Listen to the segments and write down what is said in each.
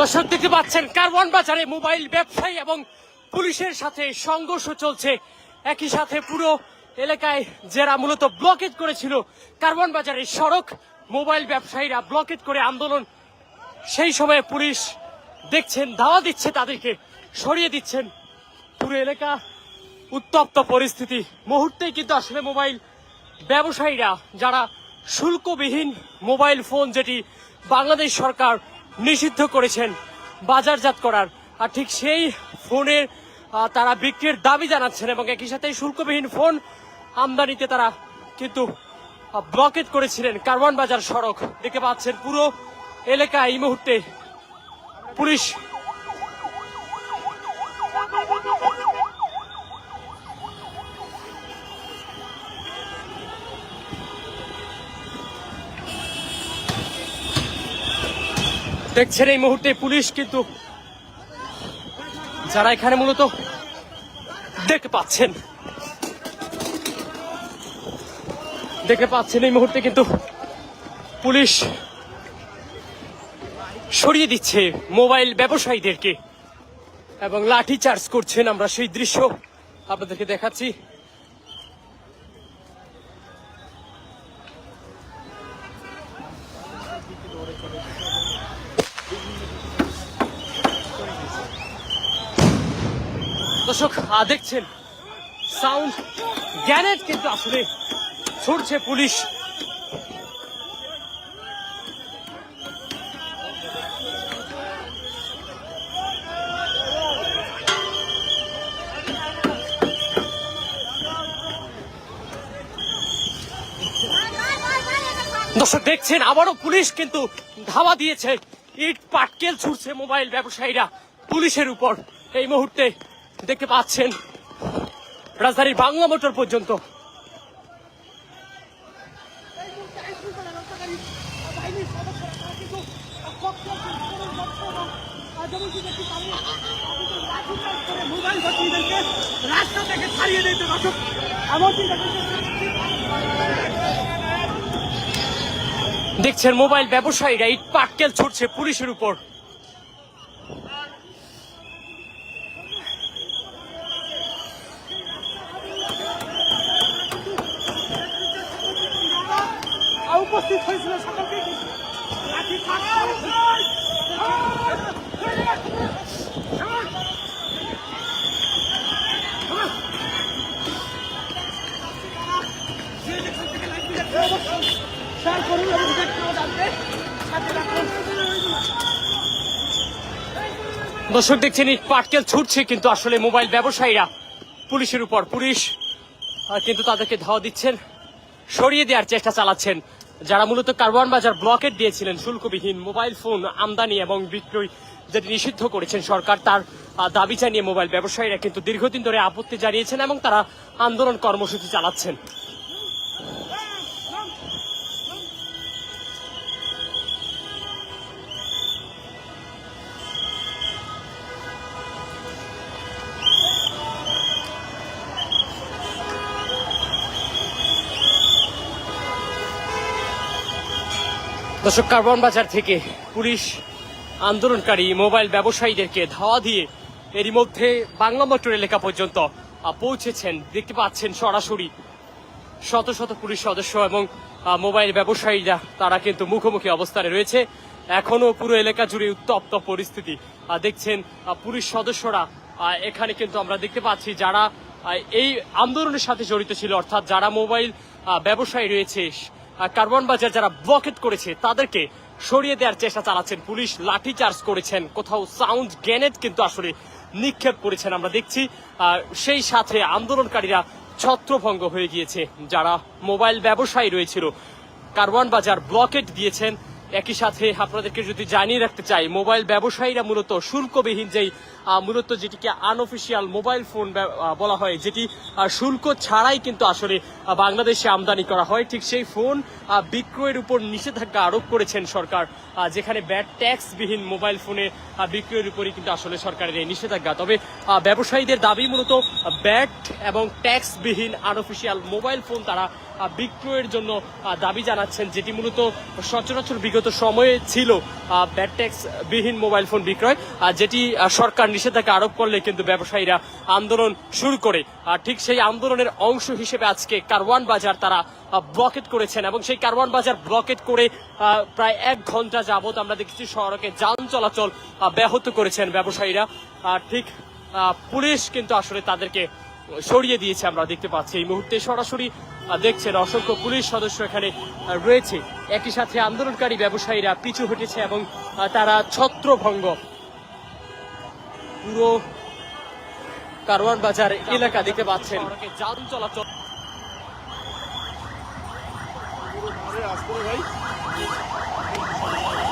দর্শক দেখতে পাচ্ছেন, কারওয়ান বাজারে মোবাইল ব্যবসায়ী এবং পুলিশের সাথে সংঘর্ষ চলছে। একই সাথে পুরো এলাকায় যারা মূলত ব্লকেট করেছিল, কারওয়ান বাজারের সড়ক, মোবাইল ব্যবসায়ীরা ব্লকেট করে আন্দোলন, সেই সময়ে পুলিশ দেখছেন, ধাওয়া দিচ্ছে তাদেরকে, সরিয়ে দিচ্ছেন। পুরো এলাকা উত্তপ্ত পরিস্থিতি। মুহূর্তেই কিন্তু আসলে মোবাইল ব্যবসায়ীরা, যারা শুল্কবিহীন মোবাইল ফোন যেটি বাংলাদেশ সরকার নিষিদ্ধ করেছেন বাজারজাত করার। আর ঠিক সেই ফোনের তারা বিক্রির দাবি জানাচ্ছেন এবং একই সাথে শুল্কবিহীন ফোন আমদানিতে তারা কিন্তু ব্লকেট করেছিলেন কারওয়ান বাজার সড়ক। দেখে পাচ্ছেন পুরো এলাকা এই মুহূর্তে পুলিশ দেখছেন এই মুহূর্তে পুলিশ, কিন্তু যারা এখানে মূলত দেখতে পাচ্ছেন দেখতে পাচ্ছেন এই মুহূর্তে কিন্তু পুলিশ সরিয়ে দিচ্ছে মোবাইল ব্যবসায়ীদেরকে এবং লাঠি চার্জ করছেন আমরা সেই দৃশ্য আপনাদেরকে দেখাচ্ছি। দর্শক দেখছেন, সাউন্ড গ্যানেট কিন্তু আসলে ছুটছে পুলিশ। দর্শক, দেখছেন, আবারও পুলিশ কিন্তু ধাওয়া দিয়েছে। ইট, পাটকেল ছুটছে মোবাইল ব্যবসায়ীরা পুলিশের উপর। এই মুহূর্তে দেখতে পাচ্ছেন রাজধানীর বাংলা মোটর পর্যন্ত। দেখছেন মোবাইল ব্যবসায়ীরা ইট পাটকেল ছুটছে পুলিশের উপর উপস্থিত হয়েছিল সকলকে লাঠি শেয়ার করুন এবং দেখতে জানতে সাথে রাখুন দর্শক দেখছেন ইট পাটকেল ছুটছে, কিন্তু আসলে মোবাইল ব্যবসায়ীরা, পুলিশের উপর, পুলিশ কিন্তু তাদেরকে ধাওয়া দিচ্ছেন, সরিয়ে দেওয়ার চেষ্টা চালাচ্ছেন। যারা মূলত কারওয়ান বাজার ব্লকেট দিয়েছিলেন, শুল্কবিহীন মোবাইল ফোন আমদানি এবং বিক্রয় যেটি নিষিদ্ধ করেছেন সরকার, তার দাবি জানিয়ে মোবাইল ব্যবসায়ীরা কিন্তু দীর্ঘদিন ধরে আপত্তি জানিয়েছেন এবং তারা আন্দোলন কর্মসূচি চালাচ্ছেন। দর্শক, কার্বন বাজার থেকে পুলিশ আন্দোলনকারী মোবাইল ব্যবসায়ীদেরকে ধাওয়া দিয়ে এরই মধ্যে বাংলা মোটর এলাকা পর্যন্ত পৌঁছেছেন। দেখতে পাচ্ছেন সরাসরি শত শত পুলিশ সদস্য এবং মোবাইল ব্যবসায়ীরা, তারা কিন্তু মুখোমুখি অবস্থানে রয়েছে। এখনও পুরো এলাকা জুড়ে উত্তপ্ত পরিস্থিতি। দেখছেন পুলিশ সদস্যরা এখানে কিন্তু আমরা দেখতে পাচ্ছি যারা এই আন্দোলনের সাথে জড়িত ছিল, অর্থাৎ যারা মোবাইল ব্যবসায়ী রয়েছে কার্বন বাজার যারা ব্লকেট করেছে, তাদেরকে সরিয়ে দেওয়ার চেষ্টা চালাচ্ছেন পুলিশ। লাঠি চার্জ করেছেন। কোথাও সাউন্ড গ্রেনেড কিন্তু আসলে নিক্ষেপ করেছেন আমরা দেখছি। সেই সাথে আন্দোলনকারীরা ছত্রভঙ্গ হয়ে গিয়েছে, যারা মোবাইল ব্যবসায়ী রয়েছিল। কার্বন বাজার ব্লকেট দিয়েছেন। একই সাথে আপনাদেরকে যদি জানিয়ে রাখতে চাই, মোবাইল ব্যবসায়ীরা মূলত শুল্কবিহীন যেই মূলত যেটিকে আনঅফিসিয়াল মোবাইল ফোন বলা হয়, যেটি শুল্ক ছাড়াই কিন্তু আসলে বাংলাদেশে আমদানি করা হয়। ঠিক সেই ফোন বিক্রয়ের উপর নিষেধাজ্ঞা আরোপ করেছেন সরকার যেখানে ব্যাট ট্যাক্স বিহীন মোবাইল ফোনে বিক্রয়ের উপরই কিন্তু আসলে সরকারের এই নিষেধাজ্ঞা। তবে ব্যবসায়ীদের দাবি মূলত ব্যাট এবং ট্যাক্স বিহীন আনঅফিসিয়াল মোবাইল ফোন তারা বিক্রয়ের জন্য দাবি জানাচ্ছেন, যেটি মূলত সচরাচর বিগত সময়ে ছিল ব্যাট ট্যাক্স বিহীন মোবাইল ফোন বিক্রয় যেটি সরকার নিষেধাজ্ঞা আরোপ করলে কিন্তু ব্যবসায়ীরা আন্দোলন শুরু করে। আর ঠিক সেই আন্দোলনের অংশ হিসেবে আজকে কারওয়ান বাজার তারা ব্লকেট করেছেন এবং সেই কারওয়ান বাজার ব্লকেট করে প্রায় এক ঘণ্টা যাবত আমরা দেখেছি সড়কে যান চলাচল ব্যাহত করেছেন ব্যবসায়ীরা। আর ঠিক পুলিশ কিন্তু আসলে তাদেরকে সরিয়ে দিয়েছে আমরা দেখতে পাচ্ছি। এই মুহূর্তে সরাসরি দেখছেন অসংখ্য পুলিশ সদস্য এখানে রয়েছে। একই সাথে আন্দোলনকারী ব্যবসায়ীরা পিছু হটেছে এবং তারা ছত্রভঙ্গ পুরো কারওয়ান বাজার এলাকা দেখতে পাচ্ছেন। যান চলাচল। তারা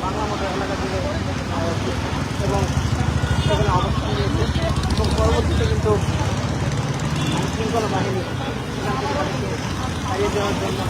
বাংলা মতো এলাকা এবং সেখানে অবস্থান নিয়েছে। এবং পরবর্তীতে কিন্তু শৃঙ্খলা বাহিনী হারিয়ে দেওয়ার জন্য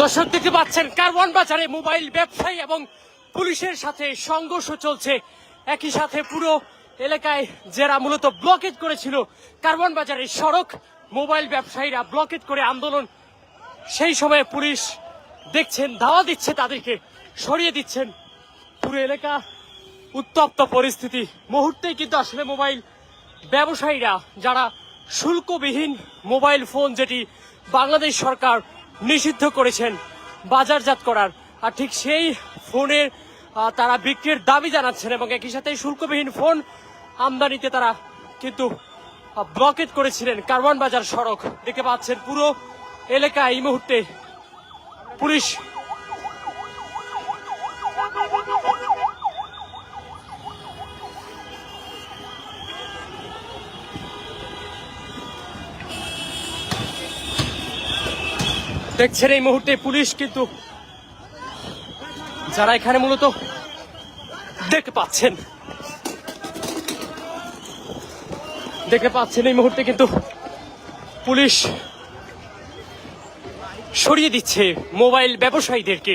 দর্শক দেখতে পাচ্ছেন কারওয়ান বাজারে মোবাইল ব্যবসায়ী এবং পুলিশের সাথে সংঘর্ষ চলছে। একই সাথে পুরো এলাকায় যারা মূলত ব্লকেট করেছিল। কার্বন বাজারের সড়ক, মোবাইল ব্যবসায়ীরা ব্লকেট করে আন্দোলন। সেই সময়ে পুলিশ দেখছেন, ধাওয়া দিচ্ছে তাদেরকে, সরিয়ে দিচ্ছেন। পুরো এলাকা উত্তপ্ত পরিস্থিতি। মুহূর্তেই কিন্তু আসলে মোবাইল ব্যবসায়ীরা, যারা শুল্কবিহীন মোবাইল ফোন যেটি বাংলাদেশ সরকার নিষিদ্ধ করেছেন, বাজারজাত করার। আর ঠিক সেই ফোনের তারা বিক্রির দাবি জানাচ্ছেন এবং একই সাথে শুল্কবিহীন ফোন আমদানিতে তারা কিন্তু ব্লকেট করেছিলেন কারওয়ান বাজার সড়ক। দেখতে পাচ্ছেন পুরো এলাকা এই মুহূর্তে পুলিশ দেখছেন এই মুহূর্তে পুলিশ কিন্তু, যারা এখানে মূলত দেখতে পাচ্ছেন। দেখতে পাচ্ছেন এই মুহূর্তে কিন্তু পুলিশ সরিয়ে দিচ্ছে মোবাইল ব্যবসায়ীদেরকে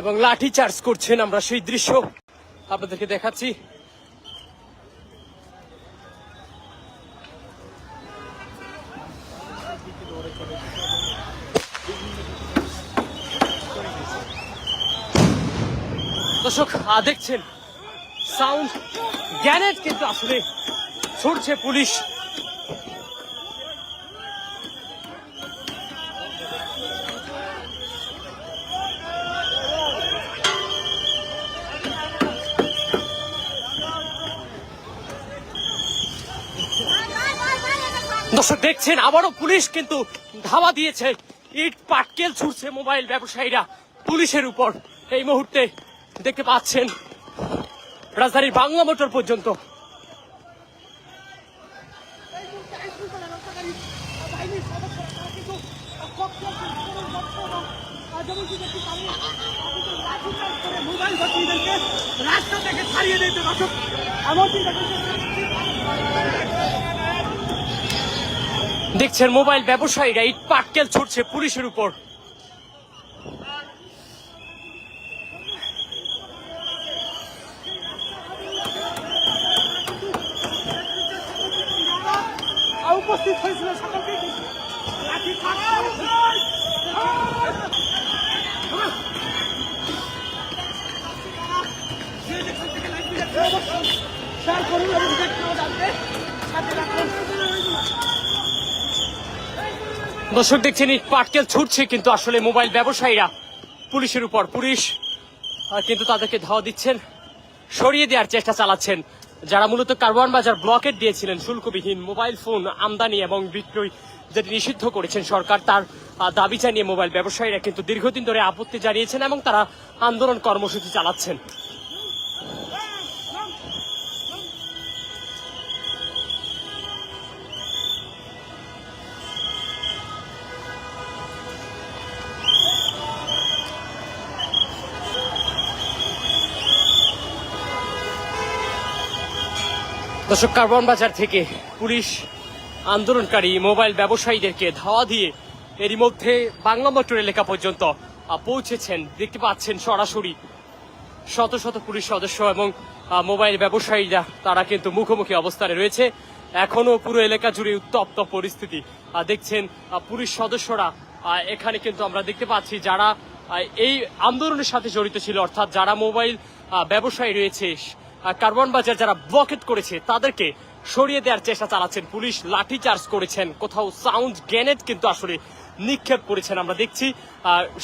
এবং লাঠি চার্জ করছেন আমরা সেই দৃশ্য। আপনাদেরকে দেখাচ্ছি। দর্শক দেখছেন? সাউন্ড গ্যানেট কিন্তু আসলে ছুটছে পুলিশ। দর্শক, দেখছেন? আবারও পুলিশ কিন্তু ধাওয়া দিয়েছে। ইট, পাটকেল ছুটছে মোবাইল ব্যবসায়ীরা পুলিশের উপর এই মুহূর্তে। দেখতে পাচ্ছেন রাজধানীর বাংলা মোটর পর্যন্ত। দেখছেন মোবাইল ব্যবসায়ীরা ইট পাটকেল ছুটছে পুলিশের উপর। দর্শক দেখছেন ইট পাটকেল ছুটছে, কিন্তু আসলে মোবাইল ব্যবসায়ীরা, পুলিশের উপর পুলিশ কিন্তু তাদেরকে ধাওয়া দিচ্ছেন, সরিয়ে দেওয়ার চেষ্টা চালাচ্ছেন। যারা মূলত কারওয়ান বাজার ব্লকেট দিয়েছিলেন, শুল্কবিহীন মোবাইল ফোন আমদানি এবং বিক্রয় যেটি নিষিদ্ধ করেছেন সরকার, তার দাবি জানিয়ে মোবাইল ব্যবসায়ীরা কিন্তু দীর্ঘদিন ধরে আপত্তি জানিয়েছেন এবং তারা আন্দোলন কর্মসূচি চালাচ্ছেন। দর্শক, কার্বন বাজার থেকে পুলিশ আন্দোলনকারী মোবাইল ব্যবসায়ীদেরকে ধাওয়া দিয়ে এরই মধ্যে বাংলা মোটর এলাকা পর্যন্ত পৌঁছেছেন। দেখতে পাচ্ছেন সরাসরি শত শত পুলিশ সদস্য এবং মোবাইল ব্যবসায়ীরা, তারা কিন্তু মুখোমুখি অবস্থানে রয়েছে। এখনও পুরো এলাকা জুড়ে উত্তপ্ত পরিস্থিতি। দেখছেন পুলিশ সদস্যরা এখানে কিন্তু আমরা দেখতে পাচ্ছি যারা এই আন্দোলনের সাথে জড়িত ছিল, অর্থাৎ যারা মোবাইল ব্যবসায়ী রয়েছে কার্বন বাজার যারা ব্লকেট করেছে, তাদেরকে সরিয়ে দেওয়ার চেষ্টা চালাচ্ছেন পুলিশ। লাঠি চার্জ করেছেন। কোথাও সাউন্ড গ্রেনেড কিন্তু আসলে নিক্ষেপ করেছেন আমরা দেখছি।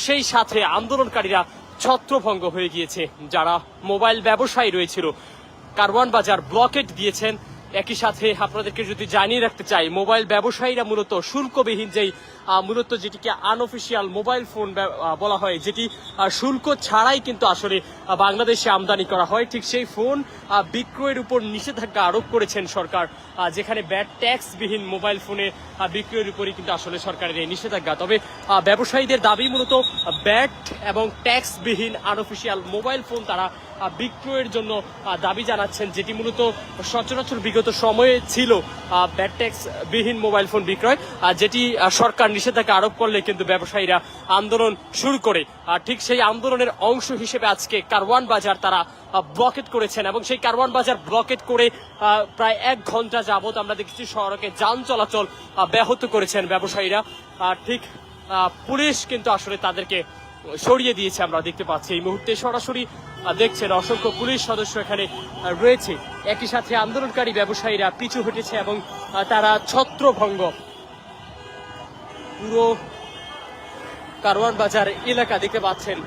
সেই সাথে আন্দোলনকারীরা ছত্রভঙ্গ হয়ে গিয়েছে, যারা মোবাইল ব্যবসায়ী রয়েছিল। কারওয়ান বাজার ব্লকেট দিয়েছেন। একই সাথে আপনাদেরকে যদি জানিয়ে রাখতে চাই, মোবাইল ব্যবসায়ীরা মূলত শুল্কবিহীন যেই মূলত যেটিকে আনঅফিসিয়াল মোবাইল ফোন বলা হয়, যেটি শুল্ক ছাড়াই কিন্তু আসলে বাংলাদেশে আমদানি করা হয়। ঠিক সেই ফোন বিক্রয়ের উপর নিষেধাজ্ঞা আরোপ করেছেন সরকার যেখানে ব্যাট ট্যাক্স বিহীন মোবাইল ফোনে বিক্রয়ের উপরই কিন্তু আসলে সরকারের এই নিষেধাজ্ঞা। তবে ব্যবসায়ীদের দাবি মূলত ব্যাট এবং ট্যাক্স বিহীন আনঅফিসিয়াল মোবাইল ফোন তারা বিক্রয়ের জন্য দাবি জানাচ্ছেন, যেটি মূলত সচরাচর বিগত সময়ে ছিল ব্যাট ট্যাক্স বিহীন মোবাইল ফোন বিক্রয় যেটি সরকার নিষেধাজ্ঞা আরোপ করলে কিন্তু ব্যবসায়ীরা আন্দোলন শুরু করে। আর ঠিক সেই আন্দোলনের অংশ হিসেবে আজকে কারওয়ান বাজার তারা ব্লকেট করেছেন এবং সেই কারওয়ান বাজার ব্লকেট করে প্রায় এক ঘণ্টা যাবত আমরা দেখেছি সড়কে যান চলাচল ব্যাহত করেছেন ব্যবসায়ীরা। ঠিক পুলিশ কিন্তু আসলে তাদেরকে সরিয়ে দিয়েছে আমরা দেখতে পাচ্ছি। এই মুহূর্তে সরাসরি দেখছেন অসংখ্য পুলিশ সদস্য এখানে রয়েছে। একই সাথে আন্দোলনকারী ব্যবসায়ীরা পিছু হটেছে এবং তারা ছত্রভঙ্গ পুরো কারওয়ান বাজার এলাকা দেখতে পাচ্ছেন।